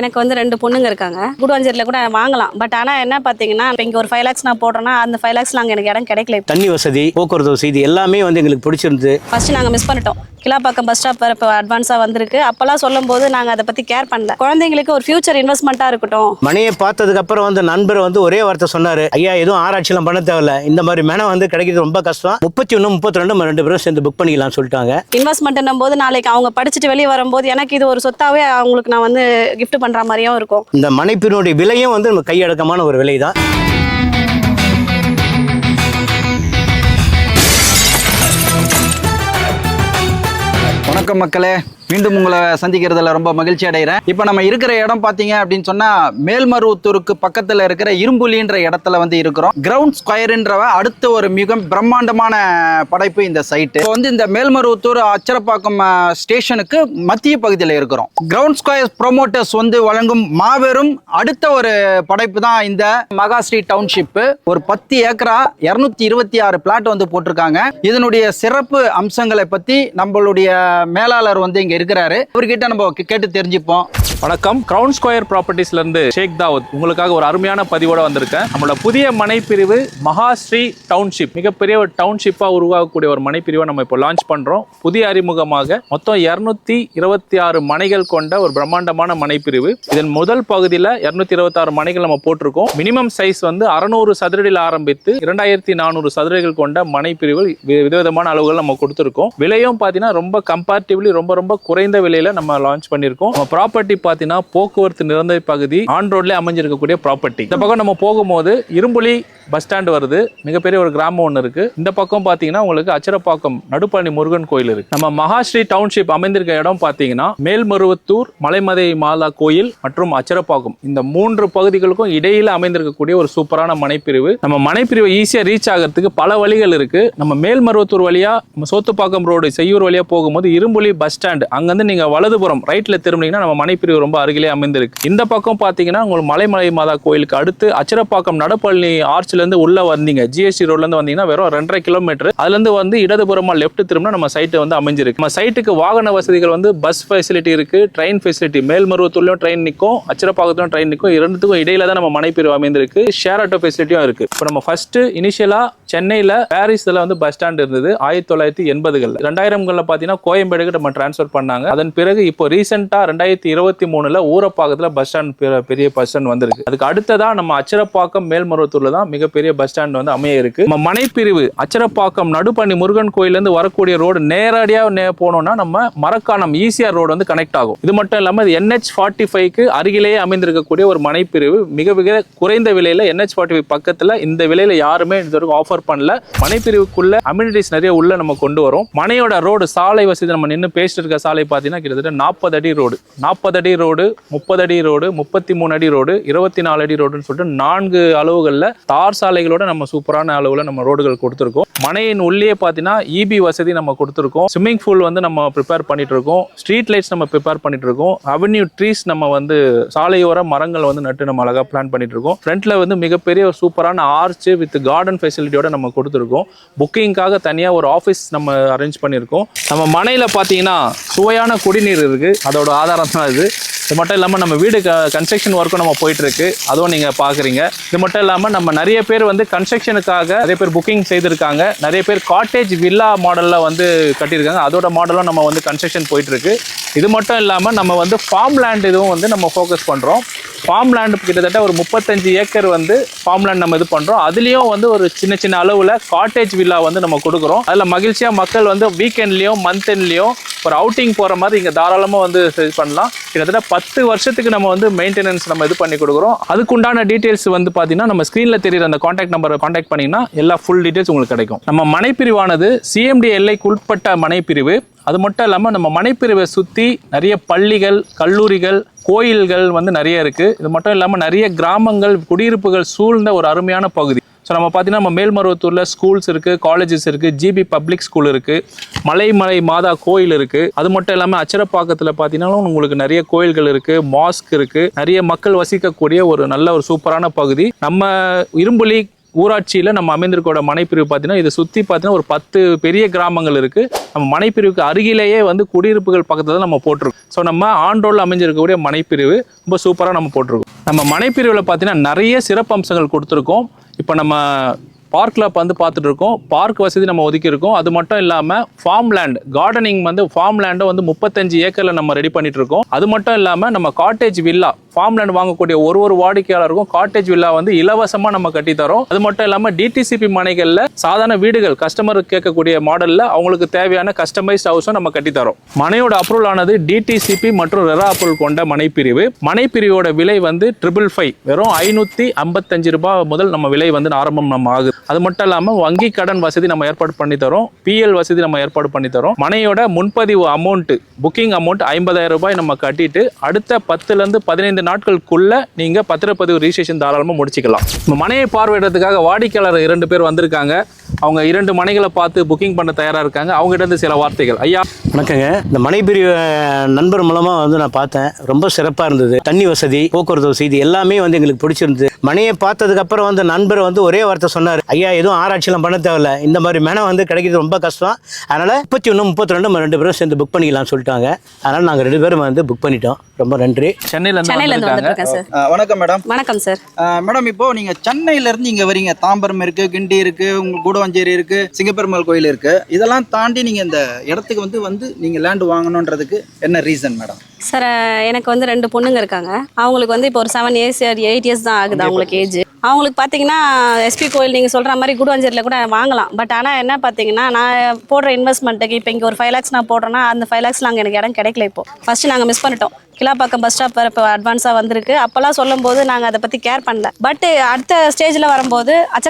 எனக்கு வந்து ரெண்டு பொண்ணுங்க இருக்காங்க. குடுவாஞ்சேரியில் கூட வாங்கலாம். பட் ஆனால் என்ன பார்த்தீங்கன்னா இங்கே ஒரு ஃபைவ் லேக்ஸ் நான் போடுறேன்னா அந்த ஃபைவ் லேக்ஸ்ல அங்கே எனக்கு இடம் கிடைக்கல. தண்ணி வசதி போக்குவரத்து வசதி எல்லாமே வந்து எங்களுக்கு பிடிச்சிருந்து ஃபர்ஸ்ட் நாங்கள் மிஸ் பண்ணிட்டோம். கிலாப்பாக்கம் பஸ் ஸ்டாப் இப்போ அட்வான்ஸாக வந்திருக்கு. அப்போல்லாம் சொல்லும்போது நாங்கள் அதை பற்றி கேர் பண்ணல. குழந்தைங்களுக்கு ஒரு ஃபியூச்சர் இன்வெஸ்ட்மெண்ட்டாக இருக்கட்டும். மனையை பார்த்ததுக்கு அப்புறம் வந்து நண்பர் வந்து ஒரே வார்த்தை சொன்னாரு. ஐயா எதுவும் ஆராய்ச்சிலாம் பண்ண தேவையில்ல. இந்த மாதிரி மெனை வந்து கிடைக்கிறது ரொம்ப கஷ்டம். முப்பத்தி ஒன்று முப்பத்தி ரெண்டு ரெண்டு பேரும் சேர்ந்து புக் பண்ணிக்கலாம் சொல்லிட்டாங்க. இன்வெஸ்ட்மெண்ட்னும் போது நாளைக்கு அவங்க படிச்சுட்டு வெளியே வரும்போது எனக்கு இது ஒரு சொத்தாவே அவங்களுக்கு நான் வந்து gift பண்ணுற மாதிரியும் இருக்கும். இந்த மனைப்பினுடைய விலையும் வந்து நம்ம கையடக்கமான ஒரு விலை தான் வணக்கம் மக்களே. மீண்டும் உங்களை சந்திக்கிறதுல ரொம்ப மகிழ்ச்சி அடைகிறேன். இப்போ நம்ம இருக்கிற இடம் பார்த்தீங்க அப்படின்னு சொன்னால் மேல்மருவத்தூருக்கு பக்கத்தில் இருக்கிற இரும்புலின்ற இடத்துல வந்து இருக்கிறோம். கிரவுண்ட் ஸ்கொயர்ன்றவ அடுத்த ஒரு மிக பிரம்மாண்டமான படைப்பு இந்த சைட்டு இப்போ வந்து இந்த மேல்மருவத்தூர் அச்சரப்பாக்கம் ஸ்டேஷனுக்கு மத்திய பகுதியில் இருக்கிறோம். கிரவுண்ட் ஸ்கொயர் ப்ரொமோட்டர்ஸ் வந்து வழங்கும் மாபெரும் அடுத்த ஒரு படைப்பு தான் இந்த மகாஸ்ரீ டவுன்ஷிப்பு ஒரு பத்து ஏக்கரா இருநூத்தி இருபத்தி ஆறு பிளாட் வந்து போட்டிருக்காங்க. இதனுடைய சிறப்பு அம்சங்களை பற்றி நம்மளுடைய மேலாளர் வந்து இங்க இருக்கிறாரு. அவர்கிட்ட நம்ம கேட்டு தெரிஞ்சுப்போம். வணக்கம். கிரவுன் ஸ்கொயர் ப்ராப்பர்ட்டிஸ்ல இருந்து ஷேக் தாவத் உங்களுக்காக ஒரு அருமையான பதிவோட வந்திருக்கேன். நம்மளோட புதிய மனைப்பிரிவு மகாஸ்ரீ டவுன்ஷிப் மிகப்பெரிய ஒரு டவுன்ஷிப்பா உருவாகக்கூடிய ஒரு மனைப்பிரிவை நம்ம இப்போ லான்ச் பண்றோம். புதிய அறிமுகமாக மொத்தம் இருநூத்தி இருபத்தி ஆறு மனைகள் கொண்ட ஒரு பிரம்மாண்டமான மனைப்பிரிவு. இதன் முதல் பகுதியில் இருநூத்தி இருபத்தி ஆறு மனைகள் நம்ம போட்டிருக்கோம். மினிமம் சைஸ் வந்து அறுநூறு சதுரடியில் ஆரம்பித்து இரண்டாயிரத்தி நானூறு சதுரடிகள் கொண்ட மனைப்பிரிவு வி- விதவிதமான அளவுகள் நம்ம கொடுத்துருக்கோம். விலையும் பார்த்தீங்கன்னா ரொம்ப கம்பேரிட்டிவ்லி ரொம்ப ரொம்ப குறைந்த விலையில நம்ம லான்ச் பண்ணியிருக்கோம். நம்ம ப்ராப்பர்ட்டி பார்த்தீங்கன்னா போக்குவரத்து நிரந்தர பகுதி ஆன் ரோட்லேயே அமைஞ்சிருக்கக்கூடிய ப்ராப்பர்ட்டி இந்த பக்கம் நம்ம போகும்போது இரும்புலி பஸ் ஸ்டாண்ட் வருது. மிகப்பெரிய ஒரு கிராமம் ஒன்று இருக்கு. இந்த பக்கம் பார்த்தீங்கன்னா உங்களுக்கு அச்சரப்பாக்கம் நடுப்பழனி முருகன் கோயில் இருக்கு. நம்ம மகாஸ்ரீ டவுன்ஷிப் அமைந்திருக்க இடம் பார்த்தீங்கன்னா மேல்மருவத்தூர் மலைமதை மாதா கோயில் மற்றும் அச்சரப்பாக்கம். இந்த மூன்று பகுதிகளுக்கும் இடையில அமைந்திருக்கக்கூடிய ஒரு சூப்பரான மனைப்பிரிவு. நம்ம மனைப்பிரிவை ஈஸியாக ரீச் ஆகிறதுக்கு பல வழிகள் இருக்கு. நம்ம மேல்மருவத்தூர் வழியா நம்ம சோத்துப்பாக்கம் ரோடு செய்யூர் வழியா போகும்போது இரும்புலி பஸ் ஸ்டாண்டு. அங்கிருந்து நீங்க வலதுபுறம் ரைட்ல திரும்பினீங்கன்னா நம்ம மனைப்பிரிவு ரொம்ப அருகிலே அமைந்திருக்கு. இந்த பக்கம் பார்த்தீங்கன்னா உங்களுக்கு மலைமலை மாதா கோயிலுக்கு அடுத்து அச்சரப்பாக்கம் நடப்பழனி ஆர்ச்சில் இருந்து உள்ள வந்தீங்க. ஜிஎஸ்டி ரோட்ல இருந்து வந்தீங்கன்னா வெறும் ரெண்டரை கிலோமீட்டர் அதுல இருந்து வந்து இடதுபுறமா லெஃப்ட் திரும்பினா நம்ம சைட் வந்து அமைஞ்சிருக்கு. நம்ம சைட்டுக்கு வாகன வசதிகள் வந்து பஸ் ஃபெசிலிட்டி இருக்கு ட்ரெயின் ஃபெசிலிட்டி மேல்மருவத்தூர்லயும் ட்ரெயின் நிற்கும் அச்சரப்பாக்கத்துலயும் ட்ரெயின் நிற்கும் இரண்டுத்துக்கும் இடையில தான் நம்ம மனைப்பிரிவு அமைந்திருக்கு. ஷேர் ஆட்டோ ஃபெசிலிட்டியும் இருக்கு. இப்போ நம்ம ஃபர்ஸ்ட் இனிஷியலா சென்னையில் பாரிஸில் வந்து பஸ் ஸ்டாண்ட் இருந்தது. ஆயிரத்தி தொள்ளாயிரத்தி எண்பதுகள் ரெண்டாயிரம்களில் பார்த்தீங்கன்னா கோயம்பேடுக்கு நம்ம டிரான்ஸ்ஃபர் பண்ணாங்க. அதன் பிறகு இப்போ ரீசெண்டாக ரெண்டாயிரத்தி இருபத்தி மூணுல ஊரப்பாக்கத்தில் பஸ் ஸ்டாண்ட் பெரிய பஸ் ஸ்டாண்ட் வந்திருக்கு. அதுக்கு அடுத்ததாக நம்ம அச்சரப்பாக்கம் மேல்மருவத்தூரில் தான் மிகப்பெரிய பஸ் ஸ்டாண்ட் வந்து அமைய இருக்கு. நம்ம மனைப்பிரிவு அச்சரப்பாக்கம் நடுப்பண்ணி முருகன் கோயிலேருந்து வரக்கூடிய ரோடு நேரடியாக நே போனோம்னா நம்ம மரக்காணம் ஈசிஆர் ரோடு வந்து கனெக்ட் ஆகும். இது மட்டும் இல்லாமல் இது என்ஹெச் ஃபார்ட்டி ஃபைவ்க்கு அருகிலேயே அமைந்திருக்கக்கூடிய ஒரு மனைப்பிரிவு. மிக மிக குறைந்த விலையில் என்ஹெச் ஃபார்ட்டி ஃபைவ் பக்கத்தில் இந்த விலையில் யாருமே இது வரைக்கும் ஆஃபர் பண்ணல. மனைப்பிரிவுக்குள்ள அம்யூனிட்டிஸ் நிறைய உள்ள நம்ம கொண்டு வரோம். மனையோட ரோடு சாலை வசதி நம்ம நின்று பேசிட்டு இருக்க சாலை பார்த்தீங்கன்னா கிட்டத்தட்ட நாற்பது அடி ரோடு நாற்பது அடி ரோடு முப்பது அடி ரோடு முப்பத்தி மூணு அடி ரோடு இருபத்தி நாலு அடி ரோடுன்னு சொல்லிட்டு நான்கு அளவுகளில் தார் சாலைகளோட நம்ம சூப்பரான அளவில் நம்ம ரோடுகள் கொடுத்துருக்கோம். மனையின் உள்ளே பார்த்தீங்கன்னா இபி வசதி நம்ம கொடுத்துருக்கோம். ஸ்விம்மிங் பூல் வந்து நம்ம ப்ரிப்பேர் பண்ணிட்டு இருக்கோம். ஸ்ட்ரீட் லைட்ஸ் நம்ம ப்ரிப்பேர் பண்ணிட்டு இருக்கோம். அவென்யூ ட்ரீஸ் நம்ம வந்து சாலையோர மரங்கள் வந்து நட்டு நம்ம அழகாக பிளான் பண்ணிட்டு இருக்கோம். ஃப்ரண்ட்ல வந்து மிகப்பெரிய சூப்பரான ஆர்ச் வித் கார்டன் ஃபெசிலிட்டியோட நம்ம கொடுத்துருக்கோம். புக்கிங்க்காக தனியாக ஒரு ஆஃபீஸ் நம்ம அரேஞ்ச் பண்ணியிருக்கோம். நம்ம மனையில் பார்த்தீங்கன்னா சுவையான குடிநீர் இருக்குது அதோட ஆதாரம் தான் இது. இது மட்டும் இல்லாமல் நம்ம வீடு கன்ஸ்ட்ரக்ஷன் ஒர்க்கும் நம்ம போயிட்டுருக்கு. அதுவும் நீங்கள் பார்க்குறீங்க இது மட்டும் இல்லாமல் நம்ம நிறைய பேர் வந்து கன்ஸ்ட்ரக்ஷனுக்காக நிறைய பேர் புக்கிங் செய்திருக்காங்க. நிறைய பேர் காட்டேஜ் வில்லா மாடலில் வந்து கட்டியிருக்காங்க. அதோட மாடலும் நம்ம வந்து கன்ஸ்ட்ரக்ஷன் போயிட்டுருக்கு. இது மட்டும் இல்லாமல் நம்ம வந்து ஃபார்ம் லேண்ட் இதுவும் வந்து நம்ம ஃபோக்கஸ் பண்ணுறோம் ஃபார்ம் லேண்ட் கிட்டத்தட்ட ஒரு முப்பத்தஞ்சு ஏக்கர் வந்து ஃபார்ம் லேண்ட் நம்ம இது பண்ணுறோம் அதுலேயும் வந்து ஒரு சின்ன சின்ன அளவில் காட்டேஜ் வில்லா வந்து நம்ம கொடுக்குறோம். அதில் மகிழ்ச்சியாக மக்கள் வந்து வீக்கெண்ட்லேயும் மந்த் எண்ட்லேயும் ஒரு அவுட்டிங் போகிற மாதிரி இங்கே தாராளமாக வந்து இது பண்ணலாம். கிட்டத்தட்ட பத்து வருஷத்துக்கு நம்ம வந்து மெயின்டெனன்ஸ் நம்ம இது பண்ணி கொடுக்குறோம். அதுக்குண்டான டீட்டெயில்ஸ் வந்து பார்த்தீங்கன்னா நம்ம ஸ்க்ரீனில் தெரியுற அந்த காண்டாக்ட் நம்பரை காண்டாக்ட் பண்ணிங்கன்னா எல்லா ஃபுல் டீட்டெயில்ஸ் உங்களுக்கு கிடைக்கும். நம்ம மனைப்பிரிவானது சிஎம்டி எல்லைக்கு உட்பட்ட மனைப்பிரிவு. அது மட்டும் இல்லாமல் நம்ம மனைப்பிரிவை சுற்றி நிறைய பள்ளிகள் கல்லூரிகள் கோயில்கள் வந்து நிறைய இருக்குது இது மட்டும் இல்லாமல் நிறைய கிராமங்கள் குடியிருப்புகள் சூழ்ந்த ஒரு அருமையான பகுதி. ஸோ நம்ம பார்த்தீங்கன்னா நம்ம மேல்மருவத்தூரில் ஸ்கூல்ஸ் இருக்குது காலேஜஸ் இருக்குது ஜிபி பப்ளிக் ஸ்கூல் இருக்குது மலைமலை மாதா கோயில் இருக்குது அது மட்டும் இல்லாமல் அச்சரப்பாக்கத்தில் பார்த்தீங்கன்னா உங்களுக்கு நிறைய கோயில்கள் இருக்குது மாஸ்க் இருக்குது நிறைய மக்கள் வசிக்கக்கூடிய ஒரு நல்ல ஒரு சூப்பரான பகுதி. நம்ம இரும்புலி ஊராட்சியில் நம்ம அமைந்திருக்கோட மனைப்பிரிவு பார்த்தீங்கன்னா இதை சுற்றி பார்த்தீங்கன்னா ஒரு பத்து பெரிய கிராமங்கள் இருக்குது நம்ம மனைப்பிரிவுக்கு அருகிலேயே வந்து குடியிருப்புகள் பக்கத்தில் தான் நம்ம போட்டிருக்கோம். ஸோ நம்ம ஆண்டோல் அமைஞ்சிருக்கக்கூடிய மனைப்பிரிவு ரொம்ப சூப்பராக நம்ம போட்டிருக்கோம். நம்ம மனைப்பிரிவில் பார்த்தீங்கன்னா நிறைய சிறப்பு அம்சங்கள் கொடுத்துருக்கோம். இப்போ நம்ம பார்க்கில் வந்து பார்த்துட்டு இருக்கோம் பார்க் வசதி நம்ம ஒதுக்கியிருக்கோம். அது மட்டும் இல்லாமல் ஃபார்ம் லேண்ட் கார்டனிங் வந்து ஃபார்ம் லேண்டை வந்து முப்பத்தஞ்சு ஏக்கரில் நம்ம ரெடி பண்ணிட்டு இருக்கோம் அது மட்டும் இல்லாமல் நம்ம காட்டேஜ் வில்லா ஃபார்ம் லேண்ட் வாங்கக்கூடிய ஒரு ஒரு வாடிக்கையாளருக்கும் காட்டேஜ் வில்லா வந்து இலவசமாக நம்ம கட்டித்தரோம். அது மட்டும் இல்லாமல் டிடிசிபி மனைகளில் சாதாரண வீடுகள் கஸ்டமர் கேட்கக்கூடிய மாடலில் அவங்களுக்கு தேவையான கஸ்டமைஸ்ட் ஹவுஸும் நம்ம கட்டித்தரோம். மனையோட அப்ரூவல் ஆனது டிடிசிபி மற்றும் ரெரா அப்ரூவல் கொண்ட மனைப்பிரிவு. மனைப்பிரிவோட விலை வந்து ட்ரிபிள் ஃபைவ் வெறும் ஐநூற்றி ஐம்பத்தஞ்சு ரூபாய் முதல் நம்ம விலை வந்து ஆரம்பம் நம்ம ஆகுது. அது மட்டும் இல்லாமல் வங்கி கடன் வசதி நம்ம ஏற்பாடு பண்ணி தரோம். பிஎல் வசதி நம்ம ஏற்பாடு பண்ணி தரோம். மனையோட முன்பதிவு அமௌண்ட்டு புக்கிங் அமௌண்ட் ஐம்பதாயிரம் ரூபாய் நம்ம கட்டிட்டு அடுத்த பத்துலேருந்து பதினைந்து நாட்களுக்குள்ள நீங்கள் பத்திரப்பதிவு ரிஜிஸ்ட்ரேஷன் தாராளமாக முடிச்சுக்கலாம். மனையை பார்வையிடுறதுக்காக வாடிக்கையாளர் இரண்டு பேர் வந்திருக்காங்க. அவங்க இரண்டு மனைகளை பார்த்து புக்கிங் பண்ண தயாராக இருக்காங்க. அவங்ககிட்ட இருந்து சில வார்த்தைகள். ஐயா. வணக்கங்க. இந்த மனைப்பிரிவு நண்பர் மூலமாக வந்து நான் பார்த்தேன். ரொம்ப சிறப்பாக இருந்தது. தண்ணி வசதி போக்குவரத்து வசதி எல்லாமே வந்து எங்களுக்கு பிடிச்சிருந்தது. மனையை பார்த்ததுக்கு அப்புறம் வந்து நண்பர் வந்து ஒரே வார்த்தை சொன்னார். ஐயா எதுவும் ஆராய்ச்சிலாம் பண்ண தேவையில்ல. இந்த மாதிரி மேனை வந்து கிடைக்கிறது ரொம்ப கஷ்டம். அதனால் முப்பத்தி ஒன்று முப்பத்தி ரெண்டு ரெண்டு பேரும் சேர்ந்து புக் பண்ணிக்கலாம்னு சொல்லிட்டாங்க. அதனால் நாங்கள் ரெண்டு பேரும் வந்து புக் பண்ணிட்டோம். ரொம்ப நன்றி. சென்னையிலேருந்து வந்திருக்கேன் சார் வணக்கம் மேடம். வணக்கம் சார் மேடம் இப்போ நீங்க சென்னையில இருந்து இங்க வரீங்க. தாம்பரம் இருக்கு கிண்டி இருக்கு உங்க கூடவஞ்சேரி இருக்கு சிங்கப்பெருமாள் கோயில் இருக்கு. இதெல்லாம் தாண்டி நீங்க இந்த இடத்துக்கு வந்து வந்து நீங்க லேண்ட் வாங்கணுன்றதுக்கு என்ன ரீசன் மேடம்? சார் எனக்கு வந்து ரெண்டு பொண்ணுங்க இருக்காங்க. அவங்களுக்கு வந்து இப்போ ஒரு செவன் இயர்ஸ் எயிட் இயர்ஸ் தான் ஆகுது அவங்களுக்கு ஏஜ் அவங்களுக்கு பார்த்தீங்கன்னா எஸ்பி கோயில் நீங்கள் சொல்கிற மாதிரி குடுவஞ்சேரியில் கூட வாங்கலாம். பட் ஆனால் என்ன பார்த்தீங்கன்னா நான் போடுற இன்வெஸ்ட்மெண்ட்டுக்கு இப்போ இங்கே ஒரு ஃபைவ் லேக்ஸ் நான் போடுறேன்னா அந்த ஃபைவ் லேக்ஸ் நாங்கள் எனக்கு இடம் கிடைக்கல இப்போ. ஃபஸ்ட்டு நாங்கள் மிஸ் பண்ணிட்டோம். கிலாப்பாக்கம் பஸ் ஸ்டாப் இப்போ அட்வான்ஸாக வந்திருக்கு. அப்போல்லாம் சொல்லும்போது நாங்கள் அதை பற்றி கேர் பண்ணல. பட் அடுத்த ஸ்டேஜில் வரும்போது அச்சர